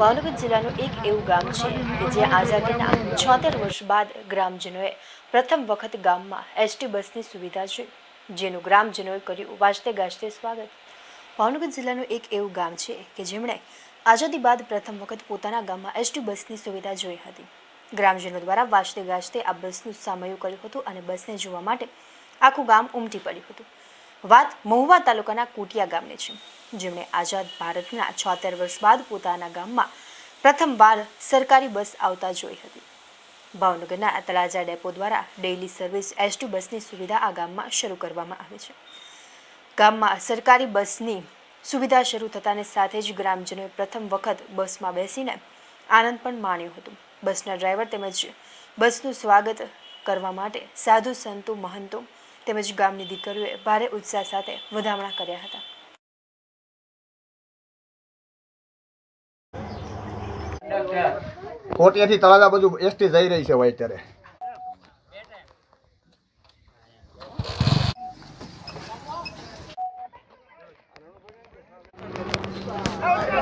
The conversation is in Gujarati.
ભાવનગર જિલ્લાનું એક એવું ગામ છે કે જે આઝાદીના છોતેર વર્ષ બાદ ગ્રામજનોએ પ્રથમ વખત ગામમાં એસટી બસની સુવિધા જોઈ જેનું ગ્રામજનોએ કર્યું. વાજતે ગાજતે સ્વાગત. ભાવનગર જિલ્લાનું એક એવું ગામ છે કે જેમણે આઝાદી બાદ પ્રથમ વખત પોતાના ગામમાં એસટી બસની સુવિધા જોઈ હતી. ગ્રામજનો દ્વારા વાજતે ગાજતે આ બસનું સામયું કર્યું હતું અને બસને જોવા માટે આખું ગામ ઉમટી પડ્યું હતું. વાત મહુવા તાલુકાના કુટિયા ગામની છે. જેમણે આઝાદ ભારતના છોતેર વર્ષ બાદ પોતાના ગામમાં પ્રથમવાર સરકારી બસ આવતા જોઈ હતી. ભાવનગરના તળાજા ડેપો દ્વારા ડેઇલી સર્વિસ એસટી બસની સુવિધા આ ગામમાં શરૂ કરવામાં આવી છે. ગામમાં સરકારી બસની સુવિધા શરૂ થતાની સાથે જ ગ્રામજનોએ પ્રથમ વખત બસમાં બેસીને આનંદ પણ માણ્યો હતો. બસના ડ્રાઈવર તેમજ બસનું સ્વાગત કરવા માટે સાધુ સંતો, મહંતો તેમજ ગામની દીકરીઓએ ભારે ઉત્સાહ સાથે વધામણા કર્યા હતા. કોટિયાથી તળાજા બધું એસટી જઈ રહી છે અત્યારે Oh, no.